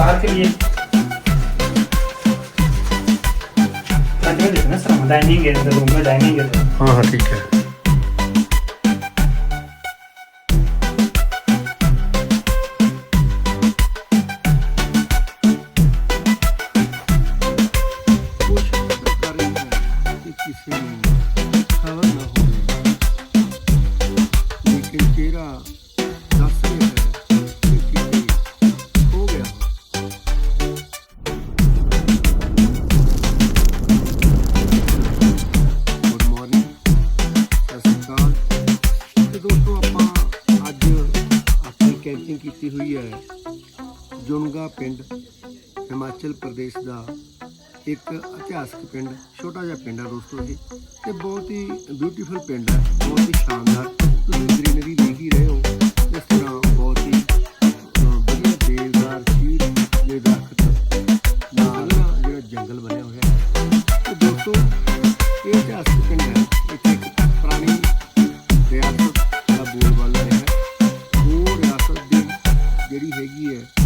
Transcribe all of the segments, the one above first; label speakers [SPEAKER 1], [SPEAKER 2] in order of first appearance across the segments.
[SPEAKER 1] बाहर के लिए डाइनिंग है रूम में डाइनिंग है
[SPEAKER 2] हाँ हाँ ठीक है Yeah. ਕੀਤੀ ਹੋਈ ਹੈ। ਜੁਨਗਾ ਪਿੰਡ, ਹਿਮਾਚਲ ਪ੍ਰਦੇਸ਼ ਦਾ ਇੱਕ ਇਤਿਹਾਸਕ ਪਿੰਡ, ਛੋਟਾ ਜਿਹਾ ਪਿੰਡ ਹੈ ਦੋਸਤੋ ਇਹ ਤੇ ਬਹੁਤ ਹੀ ਬਿਊਟੀਫੁਲ ਪਿੰਡ ਹੈ, ਬਹੁਤ ਹੀ ਸ਼ਾਨਦਾਰ। ਤੁਸੀਂ ਗ੍ਰੀਨਰੀ ਦੇਖ ਹੀ ਰਹੇ ਹੋ, ਇਸ ਤਰ੍ਹਾਂ ਜਿਹੜੀ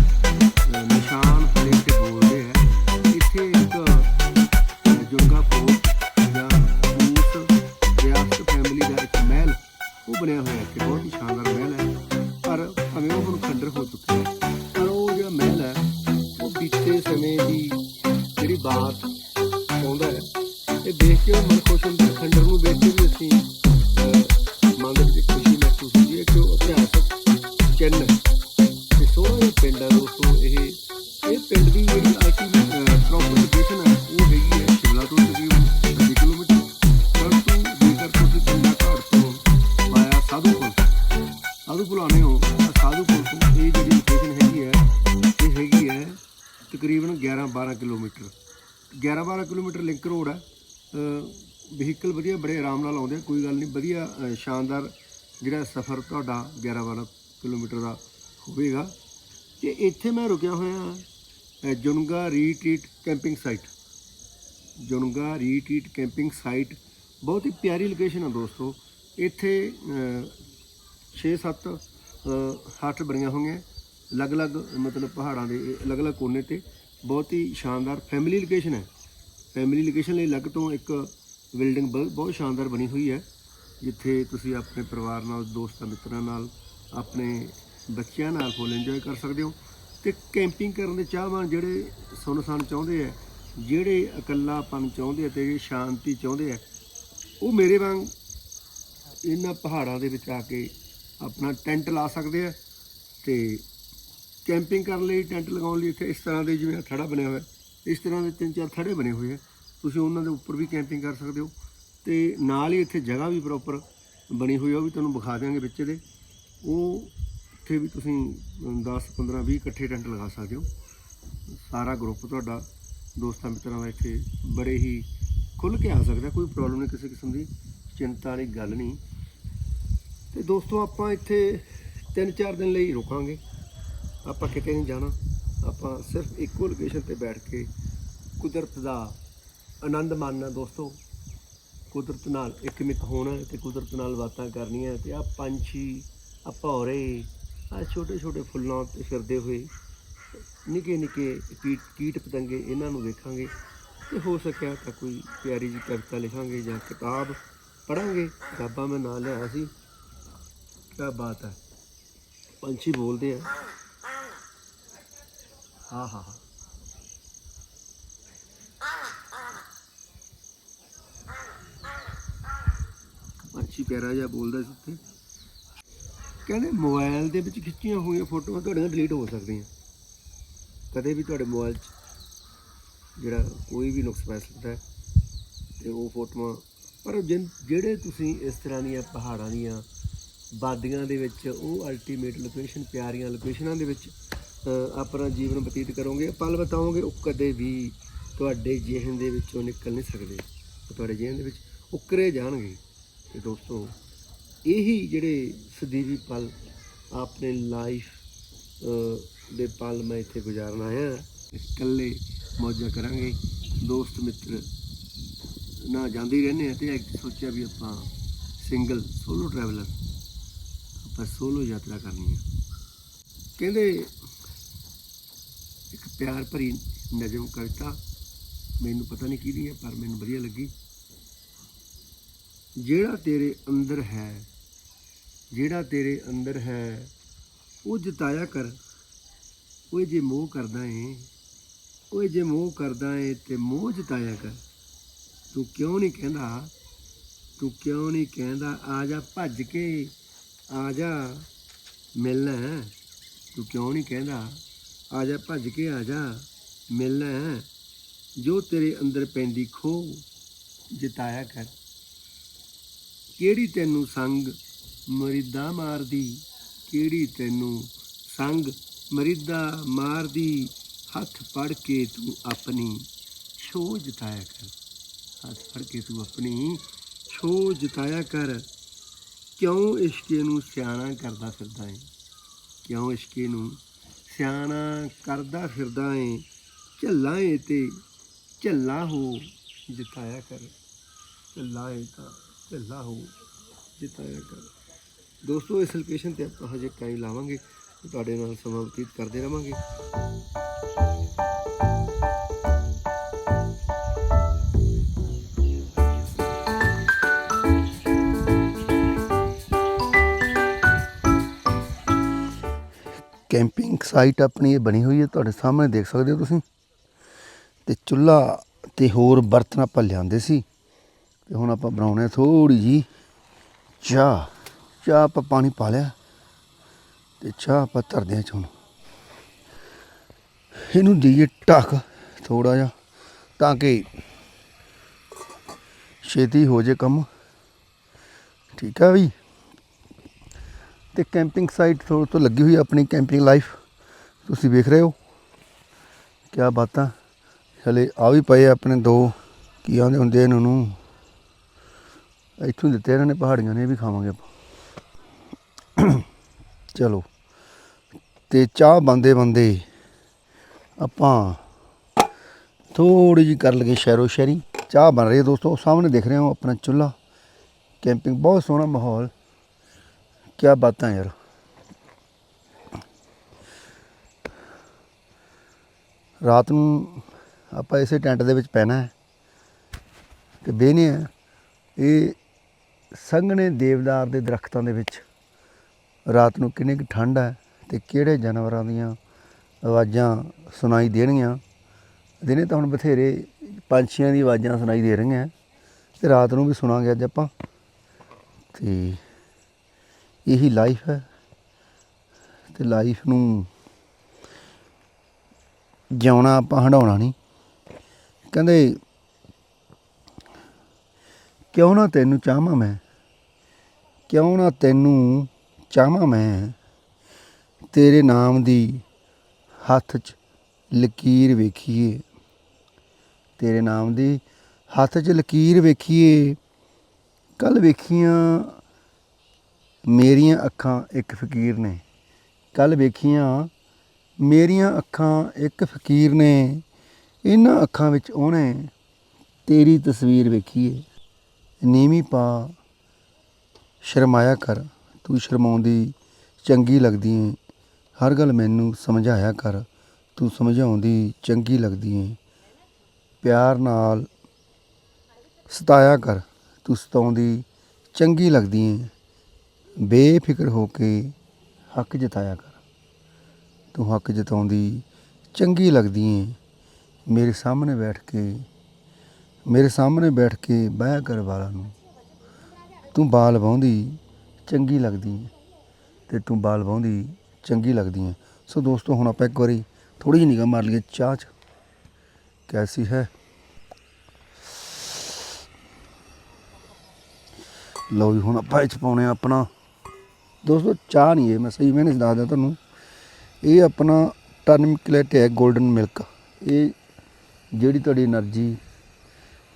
[SPEAKER 2] ਤਕਰੀਬਨ 11 12 ਕਿਲੋਮੀਟਰ। 11 12 ਕਿਲੋਮੀਟਰ ਲਿੰਕ ਰੋਡ ਹੈ। ਵਹੀਕਲ ਵਧੀਆ ਬੜੇ ਆਰਾਮ ਨਾਲ ਆਉਂਦੇ ਆ, ਕੋਈ ਗੱਲ ਨਹੀਂ ਵਧੀਆ ਸ਼ਾਨਦਾਰ ਜਿਹੜਾ ਸਫ਼ਰ ਤੁਹਾਡਾ 11 12 ਕਿਲੋਮੀਟਰ ਦਾ ਹੋਵੇਗਾ। ਤੇ ਇੱਥੇ ਮੈਂ ਰੁਕਿਆ ਹੋਇਆ ਅ, Junga retreat camping site. Junga retreat camping site ਬਹੁਤ ਹੀ ਪਿਆਰੀ ਲੋਕੇਸ਼ਨ ਆ ਦੋਸਤੋ। ਇੱਥੇ 6-7 ਹੱਟ ਬਣੀਆਂ ਹੋਈਆਂ ਅਲੱਗ-ਅਲੱਗ ਮਤਲਬ ਪਹਾੜਾਂ ਦੇ ਅਲੱਗ-ਅਲੱਗ ਕੋਨੇ ਤੇ। ਬਹੁਤ ਹੀ ਸ਼ਾਨਦਾਰ ਫੈਮਿਲੀ ਲੋਕੇਸ਼ਨ ਹੈ। ਫੈਮਿਲੀ ਲੋਕੇਸ਼ਨ ਲਈ ਅਲੱਗ ਤੋਂ ਇੱਕ ਬਿਲਡਿੰਗ ਬਹੁਤ ਸ਼ਾਨਦਾਰ ਬਣੀ ਹੋਈ ਹੈ। ਜਿੱਥੇ ਤੁਸੀਂ ਆਪਣੇ ਪਰਿਵਾਰ ਨਾਲ, ਦੋਸਤਾਂ, ਮਿੱਤਰਾਂ ਨਾਲ, ਆਪਣੇ ਬੱਚਿਆਂ ਨਾਲ ਫੁੱਲ ਇੰਜੋਏ ਕਰ ਸਕਦੇ ਹੋ। ਤੇ ਕੈਂਪਿੰਗ ਕਰਨ ਦੇ ਚਾਹਵਾਨ ਜਿਹੜੇ ਸੁੰਨਸਾਨ ਚਾਹੁੰਦੇ ਆ ਜਿਹੜੇ ਇਕੱਲਾਪਨ ਚਾਹੁੰਦੇ ਆ ਤੇ ਜਿਹੜੇ ਸ਼ਾਂਤੀ ਚਾਹੁੰਦੇ ਆ ਉਹ ਮੇਰੇ ਵਾਂਗ ਇਹਨਾਂ ਪਹਾੜਾਂ ਦੇ ਵਿੱਚ ਆ ਕੇ ਆਪਣਾ ਟੈਂਟ ਲਾ ਸਕਦੇ ਆ ਤੇ ਕੈਂਪਿੰਗ ਕਰਨ ਲਈ, ਟੈਂਟ ਲਗਾਉਣ ਲਈ ਇੱਥੇ ਇਸ ਤਰ੍ਹਾਂ ਦੇ ਜਿਵੇਂ ਥੜਾ ਬਣਿਆ ਹੋਇਆ। ਇਸ ਤਰ੍ਹਾਂ ਦੇ ਤਿੰਨ ਚਾਰ ਥੜੇ ਬਣੇ ਹੋਏ ਆ। ਤੁਸੀਂ ਉਹਨਾਂ ਦੇ ਉੱਪਰ ਵੀ ਕੈਂਪਿੰਗ ਕਰ ਸਕਦੇ ਹੋ। ਤੇ ਨਾਲ ਹੀ ਇੱਥੇ ਜਗ੍ਹਾ ਵੀ ਪ੍ਰੋਪਰ ਬਣੀ ਹੋਈ ਆ, ਉਹ ਵੀ ਤੁਹਾਨੂੰ ਵਿਖਾ ਦਿਆਂਗੇ ਵਿੱਚ ਦੇ। ਉਹ ਇੱਥੇ ਵੀ ਤੁਸੀਂ 10 15 20 ਇਕੱਠੇ ਟੈਂਟ ਲਗਾ ਸਕਦੇ ਹੋ। ਸਾਰਾ ਗਰੁੱਪ ਤੁਹਾਡਾ, ਦੋਸਤਾਂ ਮਿੱਤਰਾਂ ਦਾ ਇੱਥੇ ਬੜੇ ਹੀ ਖੁੱਲ੍ਹ ਕੇ ਆ ਸਕਦਾ, ਕੋਈ ਪ੍ਰੋਬਲਮ ਨਹੀਂ ਕਿਸੇ ਕਿਸਮ ਦੀ, ਚਿੰਤਾ ਵਾਲੀ ਗੱਲ ਨਹੀਂ। ਤੇ ਦੋਸਤੋ ਆਪਾਂ ਇੱਥੇ 3-4 ਦਿਨ ਲਈ ਰੁਕਾਂਗੇ। ਆਪਾਂ ਕਿਤੇ ਨਹੀਂ ਜਾਣਾ। ਆਪਾਂ ਸਿਰਫ ਇੱਕੋ ਲੋਕੇਸ਼ਨ ਤੇ ਬੈਠ ਕੇ ਕੁਦਰਤ ਦਾ ਆਨੰਦ ਮਾਣਨਾ ਦੋਸਤੋ। ਕੁਦਰਤ ਨਾਲ ਇੱਕਮਿਕ ਹੋਣਾ ਤੇ ਕੁਦਰਤ ਨਾਲ ਬਾਤਾਂ ਕਰਨੀਆਂ ਤੇ ਆ ਪੰਛੀ ਆ ਭੌਰੇ ਆ ਛੋਟੇ ਛੋਟੇ ਫੁੱਲਾਂ ਤੇ ਫਿਰਦੇ ਹੋਏ ਨਿੱਕੇ ਨਿੱਕੇ ਕੀਟ ਕੀਟ ਪਤੰਗੇ ਇਹਨਾਂ ਨੂੰ ਵੇਖਾਂਗੇ ਤੇ ਹੋ ਸਕਿਆ ਤਾਂ ਕੋਈ ਪਿਆਰੀ ਜੀ ਕਵਿਤਾ ਲਿਖਾਂਗੇ ਜਾਂ ਕਿਤਾਬ ਪੜਾਂਗੇ ਕਿਤਾਬਾਂ ਮੈਂ ਨਾਲ ਲਿਆ ਸੀ। ਕੀ ਬਾਤ ਹੈ। ਪੰਛੀ ਬੋਲਦੇ ਆ। ਹਾਂ ਹਾਂ ਹਾਂ। ਪੰਛੀ ਪਿਆਰਾ ਜਿਹਾ ਬੋਲਦਾ ਸੀ ਉੱਥੇ। ਕਹਿੰਦੇ ਮੋਬਾਈਲ ਦੇ ਵਿੱਚ ਖਿੱਚੀਆਂ ਹੋਈਆਂ ਫੋਟੋਆਂ ਤੁਹਾਡੀਆਂ ਡਿਲੀਟ ਹੋ ਸਕਦੀਆਂ। ਕਦੇ ਵੀ ਤੁਹਾਡੇ ਮੋਬਾਈਲ 'ਚ ਜਿਹੜਾ ਕੋਈ ਵੀ ਨੁਕਸ ਪੈ ਸਕਦਾ ਹੈ, ਤੇ ਉਹ ਫੋਟੋਆਂ, ਪਰ ਜਿਹੜੇ ਤੁਸੀਂ ਇਸ ਤਰ੍ਹਾਂ ਦੀਆਂ ਪਹਾੜਾਂ ਦੀਆਂ ਵਾਦੀਆਂ ਦੇ ਵਿੱਚ, ਉਹ ਅਲਟੀਮੇਟ ਲੋਕੇਸ਼ਨ ਪਿਆਰੀਆਂ ਲੋਕੇਸ਼ਨਾਂ ਦੇ ਵਿੱਚ ਆਪਣਾ ਜੀਵਨ ਬਤੀਤ ਕਰੋਗੇ, ਪਲ ਬਤਾਓਗੇ, ਉਹ ਕਦੇ ਵੀ ਤੁਹਾਡੇ ਜਿਹਨ ਦੇ ਵਿੱਚੋਂ ਨਿਕਲ ਨਹੀਂ ਸਕਦੇ। ਤੁਹਾਡੇ ਜਿਹਨ ਦੇ ਵਿੱਚ ਉਕਰੇ ਜਾਣਗੇ। ਤੇ ਦੋਸਤੋ, ਇਹੀ ਜਿਹੜੇ ਸਦੀਵੀ ਪਲ ਆਪਣੇ ਲਾਈਫ ਦੇ ਪਲ ਮੈਂ ਇੱਥੇ ਗੁਜ਼ਾਰਨ ਆਇਆ। ਇਕੱਲੇ ਮੌਜਾਂ ਕਰਾਂਗੇ। ਦੋਸਤ, ਮਿੱਤਰ ਨਾ ਜਾਂਦੇ ਰਹਿੰਦੇ ਆ ਤੇ ਸੋਚਿਆ ਵੀ ਆਪਾਂ ਸਿੰਗਲ, ਸੋਲੋ ਟਰੈਵਲਰ, ਆਪਾਂ ਸੋਲੋ ਯਾਤਰਾ ਕਰਨੀ ਹੈ ਕਹਿੰਦੇ ਪਿਆਰ ਭਰੀ ਨਜ਼ਮ ਕਵਿਤਾ ਮੈਨੂੰ ਪਤਾ ਨਹੀਂ ਕਿਹਦੀ ਹੈ, ਪਰ ਮੈਨੂੰ ਵਧੀਆ ਲੱਗੀ। ਜਿਹੜਾ ਤੇਰੇ ਅੰਦਰ ਹੈ, ਜਿਹੜਾ ਤੇਰੇ ਅੰਦਰ ਹੈ, ਉਹ ਜਤਾਇਆ ਕਰ। ਓਏ ਜੇ ਮੋਹ ਕਰਦਾ ਏ, ਓਏ ਜੇ ਮੋਹ ਕਰਦਾ ਏ ਤੇ ਮੋਹ ਜਤਾਇਆ ਕਰ। ਤੂੰ ਕਿਉਂ ਨਹੀਂ ਕਹਿੰਦਾ? ਤੂੰ ਕਿਉਂ ਨਹੀਂ ਕਹਿੰਦਾ, ਆ ਜਾ ਭੱਜ ਕੇ, ਆ ਜਾ, ਮਿਲਣਾ ਤੂੰ ਕਿਉਂ ਨਹੀਂ ਕਹਿੰਦਾ? ਆ ਜਾ, ਭੱਜ ਕੇ ਆ ਜਾ। ਮਿਲਣਾ ਹੈ। ਜੋ ਤੇਰੇ ਅੰਦਰ ਪੈਂਦੀ ਖੋ, ਜਿਤਾਇਆ ਕਰ। ਕਿਹੜੀ ਤੈਨੂੰ ਸੰਗ ਮਰਿਦਾ ਮਾਰਦੀ? ਕਿਹੜੀ ਤੈਨੂੰ ਸੰਗ ਮਰਿਦਾ ਮਾਰਦੀ? ਹੱਥ ਫੜ ਕੇ ਤੂੰ ਆਪਣੀ ਛੋ ਜਿਤਾਇਆ ਕਰ। ਹੱਥ ਫੜ ਕੇ ਤੂੰ ਆਪਣੀ ਛੋ ਜਿਤਾਇਆ ਕਰ। ਕਿਉਂ ਇਸ਼ਕੇ ਨੂੰ ਸਿਆਣਾ ਕਰਦਾ ਫਿਰਦਾ ਏ? ਕਿਉਂ ਇਸ਼ਕੇ ਨੂੰ ਸਿਆਣਾ ਕਰਦਾ ਫਿਰਦਾ ਏ, ਝੱਲਾਂ ਏ ਤੇ ਝੱਲਾ ਹੋ ਜਿਤਾਇਆ ਕਰ। ਝੱਲਾ ਏ ਤਾਂ ਝੱਲਾ ਹੋ ਜਿਤਾਇਆ ਕਰ। ਦੋਸਤੋ, ਇਸ ਲੋਕੇਸ਼ਨ ਤੇ ਆਪਾਂ ਹਜੇ ਕਾਈ ਲਾਵਾਂਗੇ। ਤੁਹਾਡੇ ਨਾਲ ਸਮਾਂ ਬਤੀਤ ਕਰਦੇ ਰਵਾਂਗੇ। ਕੈਂਪਿੰਗ ਸਾਈਟ ਆਪਣੀ ਇਹ ਬਣੀ ਹੋਈ ਹੈ, ਤੁਹਾਡੇ ਸਾਹਮਣੇ ਦੇਖ ਸਕਦੇ ਹੋ ਤੁਸੀਂ। ਤੇ ਚੁੱਲ੍ਹਾ ਤੇ ਹੋਰ ਬਰਤਨ ਆਪਾਂ ਲਿਆਂਦੇ ਸੀ, ਤੇ ਹੁਣ ਆਪਾਂ ਬਣਾਉਣੇ ਥੋੜੀ ਜੀ ਚਾਹ। ਚਾਹ ਆਪਾਂ ਪਾਣੀ ਪਾ ਲਿਆ, ਤੇ ਚਾਹ ਆਪਾਂ ਧਰਦੇ ਹਾਂ ਚ। ਇਹਨੂੰ ਦੇਈਏ ਢੱਕ ਥੋੜਾ ਜਿਹਾ, ਤਾਂ ਕਿ ਛੇਤੀ ਹੋ ਜੇ ਕੰਮ। ਠੀਕ ਆ ਵੀ ਤੇ ਕੈਂਪਿੰਗ ਸਾਈਟ ਤੋਂ ਤੋਂ ਲੱਗੀ ਹੋਈ ਆਪਣੀ ਕੈਂਪਿੰਗ ਲਾਈਫ। ਤੁਸੀਂ ਵੇਖ ਰਹੇ ਹੋ। ਕੀ ਬਾਤਾਂ। ਹਲੇ ਆ ਵੀ ਪਏ ਆਪਣੇ ਦੋ। ਕੀ ਆਂਦੇ ਹੁੰਦੇ ਇਹਨਾਂ ਨੂੰ? ਇੱਥੋਂ ਹੀ ਦਿੱਤੇ ਇਹਨਾਂ ਨੇ, ਪਹਾੜੀਆਂ ਨੇ, ਇਹ ਵੀ ਖਾਵਾਂਗੇ ਆਪਾਂ। ਚਲੋ। ਤੇ ਚਾਹ ਬੰਦੇ ਬੰਦੇ ਆਪਾਂ ਥੋੜੀ ਜੀ ਕਰ ਲਗੇ ਸ਼ਹਿਰੋ ਸ਼ਹਿਰੀ। ਚਾਹ ਬਣ ਰਹੀ ਹੈ ਦੋਸਤੋ, ਸਾਹਮਣੇ ਦੇਖ ਰਹੇ ਹੋ ਆਪਣਾ ਚੁੱਲ੍ਹਾ। ਕੈਂਪਿੰਗ ਬਹੁਤ ਸੋਹਣਾ ਮਾਹੌਲ। ਕੀ ਬਾਤਾਂ ਯਾਰ। ਰਾਤ ਨੂੰ ਆਪਾਂ ਇਸੇ ਟੈਂਟ ਦੇ ਵਿੱਚ ਪੈਣਾ ਹੈ। ਤੇ ਬਹਿਨੇ ਆ। ਇਹ ਸੰਘਣੇ ਦੇਵਦਾਰ ਦੇ ਦਰਖਤਾਂ ਦੇ ਵਿੱਚ ਰਾਤ ਨੂੰ ਕਿੰਨੀ ਕੁ ਠੰਡ ਹੈ ਤੇ ਕਿਹੜੇ ਜਾਨਵਰਾਂ ਦੀਆਂ ਆਵਾਜ਼ਾਂ ਸੁਣਾਈ ਦੇਣਗੀਆਂ। ਦਿਨੇ ਤਾਂ ਹੁਣ ਬਥੇਰੇ ਪੰਛੀਆਂ ਦੀ ਆਵਾਜ਼ਾਂ ਸੁਣਾਈ ਦੇ ਰਹੀਆਂ। ਤੇ ਰਾਤ ਨੂੰ ਵੀ ਸੁਣਾਂਗੇ ਅੱਜ ਆਪਾਂ। ਤੇ ਇਹੀ ਲਾਈਫ ਹੈ ਤੇ ਲਾਈਫ ਨੂੰ ਜਿਉਣਾ ਆਪਾਂ ਹੰਡਾਉਣਾ ਨਹੀਂ। ਕਹਿੰਦੇ, ਕਿਉਂ ਨਾ ਤੈਨੂੰ ਚਾਹਾਂ ਮੈਂ? ਕਿਉਂ ਨਾ ਤੈਨੂੰ ਚਾਹਾਂ ਮੈਂ? ਤੇਰੇ ਨਾਮ ਦੀ ਹੱਥ 'ਚ ਲਕੀਰ ਵੇਖੀਏ। ਤੇਰੇ ਨਾਮ ਦੀ ਹੱਥ 'ਚ ਲਕੀਰ ਵੇਖੀਏ। ਕੱਲ ਵੇਖੀਆਂ ਮੇਰੀਆਂ ਅੱਖਾਂ ਇੱਕ ਫਕੀਰ ਨੇ। ਕੱਲ ਵੇਖੀਆਂ, ਮੇਰੀਆਂ ਅੱਖਾਂ ਇੱਕ ਫਕੀਰ ਨੇ। ਇਹਨਾਂ ਅੱਖਾਂ ਵਿੱਚ ਉਹਨੇ ਤੇਰੀ ਤਸਵੀਰ ਵੇਖੀ ਏ। ਨੀਵੀਂ ਪਾ, ਸ਼ਰਮਾਇਆ ਕਰ। ਤੂੰ ਸ਼ਰਮਾਉਂਦੀ ਚੰਗੀ ਲੱਗਦੀ ਏ। ਹਰ ਗੱਲ ਮੈਨੂੰ ਸਮਝਾਇਆ ਕਰ। ਤੂੰ ਸਮਝਾਉਂਦੀ ਚੰਗੀ ਲੱਗਦੀ ਏ। ਪਿਆਰ ਨਾਲ ਸਤਾਇਆ ਕਰ। ਤੂੰ ਸਤਾਉਂਦੀ ਚੰਗੀ ਲੱਗਦੀ ਏ। ਬੇਫਿਕਰ ਹੋ ਕੇ ਹੱਕ ਜਤਾਇਆ ਕਰ। ਤੂੰ ਹੱਕ ਜਤਾਉਂਦੀ ਚੰਗੀ ਲੱਗਦੀ ਏ। ਮੇਰੇ ਸਾਹਮਣੇ ਬੈਠ ਕੇ, ਮੇਰੇ ਸਾਹਮਣੇ ਬੈਠ ਕੇ ਬਹਿ ਕਰ ਵਾਲਾਂ ਨੂੰ। ਤੂੰ ਬਾਲ ਵਾਹੁੰਦੀ ਚੰਗੀ ਲੱਗਦੀ ਏ। ਤੇ ਤੂੰ ਬਾਲ ਵਾਹੁੰਦੀ ਚੰਗੀ ਲੱਗਦੀ ਏ। ਸੋ ਦੋਸਤੋ, ਹੁਣ ਆਪਾਂ ਇੱਕ ਵਾਰੀ ਥੋੜੀ ਜਿਹੀ ਨਿਗਾਹ ਮਾਰ ਲਈਏ ਚਾਹ 'ਚ। ਕੈਸੀ ਹੈ? ਲਓ ਜੀ, ਹੁਣ ਆਪਾਂ ਇਹ 'ਚ ਪਾਉਣੇ ਆ ਆਪਣਾ ਦੋਸਤੋ ਚਾਹ ਨਹੀਂ ਇਹ ਮੈਂ ਸਹੀ ਮੈਨੇ ਦੱਸਦਾ ਤੁਹਾਨੂੰ। ਇਹ ਆਪਣਾ ਟਰਨਮਿਕਲੇਟ ਹੈ 골ਡਨ ਮਿਲਕ ਇਹ ਜਿਹੜੀ ਤੁਹਾਡੀ એનર્ਜੀ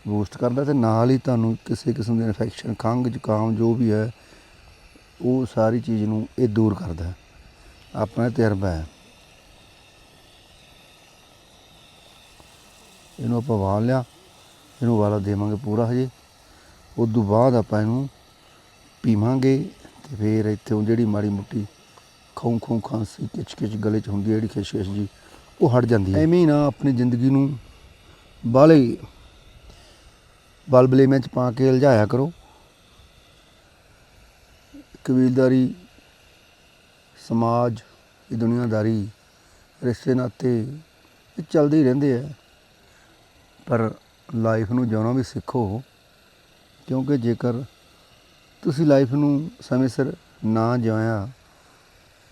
[SPEAKER 2] ਬੂਸਟ ਕਰਦਾ ਤੇ ਨਾਲ ਹੀ ਤੁਹਾਨੂੰ ਕਿਸੇ ਕਿਸਮ ਦੇ ਇਨਫੈਕਸ਼ਨ ਖੰਗ ਜ਼ੁਕਾਮ ਜੋ ਵੀ ਹੈ, ਉਹ ਸਾਰੀ ਚੀਜ਼ ਨੂੰ ਇਹ ਦੂਰ ਕਰਦਾ ਆਪਣਾ ਤਜਰਬਾ ਹੈ। ਇਹਨੂੰ ਆਪਾਂ ਵਾਲ ਲਿਆ, ਇਹਨੂੰ ਵਾਲਾ ਦੇਵਾਂਗੇ ਪੂਰਾ ਹਜੇ। ਉਸ ਤੋਂ ਬਾਅਦ ਆਪਾਂ ਇਹਨੂੰ ਪੀਵਾਂਗੇ। ਤੇ ਫਿਰ ਇੱਥੇ ਜਿਹੜੀ ਮਾੜੀ ਮੁੱਟੀ ਖੂੰ ਖੂੰ ਖਾਂਸੀ ਕਿਚ ਕਿਚ ਗਲੇ 'ਚ ਹੁੰਦੀ ਹੈ ਜਿਹੜੀ ਖਿਸ਼ ਜੀ, ਉਹ ਹਟ ਜਾਂਦੀ ਹੈ ਐਵੇਂ ਹੀ ਨਾ ਆਪਣੀ ਜ਼ਿੰਦਗੀ ਨੂੰ ਬਾਲੇ ਬਲਬਲੇਵੇਂ ਚ ਪਾ ਕੇ ਉਲਝਾਇਆ ਕਰੋ। ਕਬੀਲਦਾਰੀ ਸਮਾਜ, ਇਹ ਦੁਨੀਆਦਾਰੀ, ਰਿਸ਼ਤੇ ਨਾਤੇ, ਇਹ ਚੱਲਦੇ ਹੀ ਰਹਿੰਦੇ ਆ। ਪਰ ਲਾਈਫ ਨੂੰ ਜਿਉਣਾ ਵੀ ਸਿੱਖੋ, ਕਿਉਂਕਿ ਜੇਕਰ ਤੁਸੀਂ ਲਾਈਫ ਨੂੰ ਸਮੇਂ ਸਿਰ ਨਾ ਜਿਉਇਆ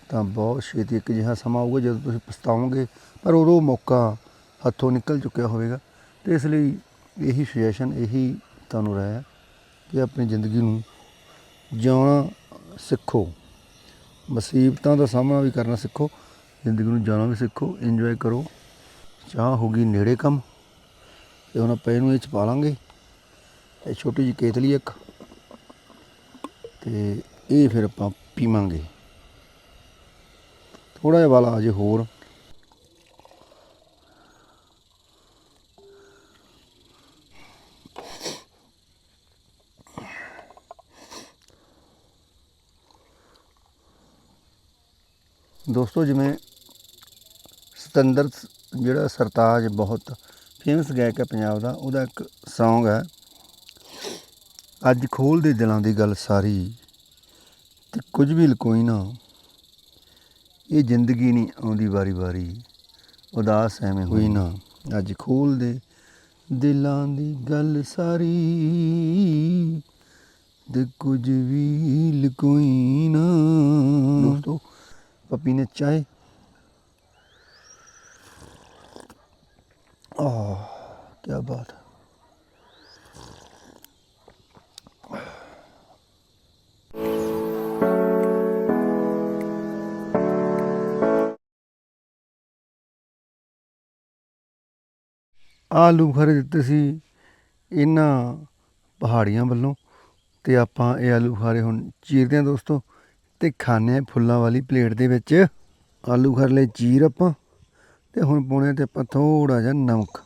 [SPEAKER 2] ਤਾਂ ਬਹੁਤ ਛੇਤੀ ਇੱਕ ਜਿਹਾ ਸਮਾਂ ਆਊਗਾ ਜਦੋਂ ਤੁਸੀਂ ਪਛਤਾਓਗੇ ਪਰ ਉਦੋਂ ਮੌਕਾ ਹੱਥੋਂ ਨਿਕਲ ਚੁੱਕਿਆ ਹੋਵੇਗਾ। ਤੇ ਇਸ ਲਈ ਇਹੀ ਸੁਜੈਸ਼ਨ ਇਹੀ ਤੁਹਾਨੂੰ ਰਹਿ ਕਿ ਆਪਣੀ ਜ਼ਿੰਦਗੀ ਨੂੰ ਜਿਉਣਾ ਸਿੱਖੋ। ਮੁਸੀਬਤਾਂ ਦਾ ਸਾਹਮਣਾ ਵੀ ਕਰਨਾ ਸਿੱਖੋ, ਜ਼ਿੰਦਗੀ ਨੂੰ ਜਾਣਾ ਵੀ ਸਿੱਖੋ ਇੰਜੋਏ ਕਰੋ। ਚਾਹ ਹੋ ਗਈ ਨੇੜੇ ਕੰਮ, ਤੇ ਹੁਣ ਆਪਾਂ ਇਹਨੂੰ ਇਹ ਚ ਪਾ ਲਾਂਗੇ। ਇਹ ਛੋਟੀ ਜਿਹੀ ਕੇਤਲੀ ਇੱਕ ਤੇ ਇਹ ਫਿਰ ਆਪਾਂ ਪੀਵਾਂਗੇ। ਥੋੜਾ ਜਿਹਾ ਵਾਲਾ ਅਜੇ ਹੋਰ। ਦੋਸਤੋ, ਜਿਵੇਂ ਸਤੰਦਰ ਜਿਹੜਾ ਸਰਤਾਜ ਬਹੁਤ ਫੇਮਸ ਗਾਇਕ ਹੈ ਪੰਜਾਬ ਦਾ, ਉਹਦਾ ਇੱਕ Song ਹੈ। ਅੱਜ ਖੋਲ ਦੇ ਦਿਲਾਂ ਦੀ ਗੱਲ ਸਾਰੀ ਤੇ ਕੁਝ ਵੀ ਲਕੋਈ ਨਾ, ਇਹ ਜ਼ਿੰਦਗੀ ਨਹੀਂ ਆਉਂਦੀ ਵਾਰੀ ਵਾਰੀ, ਉਦਾਸ ਐਵੇਂ ਹੋਈ ਨਾ। ਅੱਜ ਖੋਲ ਦੇ ਦਿਲਾਂ ਦੀ ਗੱਲ ਸਾਰੀ ਤੇ ਕੁਝ ਵੀ ਲਕੋਈ ਨਾ। ਦੋਸਤੋ, ਪਪੀ ਨੇ ਚਾਹੇ। ਆਹ ਕੀ ਬਾਤ। ਹੈ ਆਲੂ ਬੁਖਾਰੇ ਦਿੱਤੇ ਸੀ ਇਹਨਾਂ ਪਹਾੜੀਆਂ ਵੱਲੋਂ ਤੇ ਆਪਾਂ ਇਹ ਆਲੂ ਬੁਖਾਰੇ ਹੁਣ ਚੀਰਦੇ ਹਾਂ ਦੋਸਤੋ ਤੇ ਖਾਣੇ ਆ ਫੁੱਲਾਂ ਵਾਲੀ ਪਲੇਟ ਦੇ ਵਿੱਚ। ਆਲੂ ਬੁਖਾਰੇ ਲਈ ਚੀਰ ਆਪਾਂ ਤੇ ਹੁਣ ਪਾਉਣੇ ਤੇ ਆਪਾਂ ਥੋੜਾ ਜਿਹਾ ਨਮਕ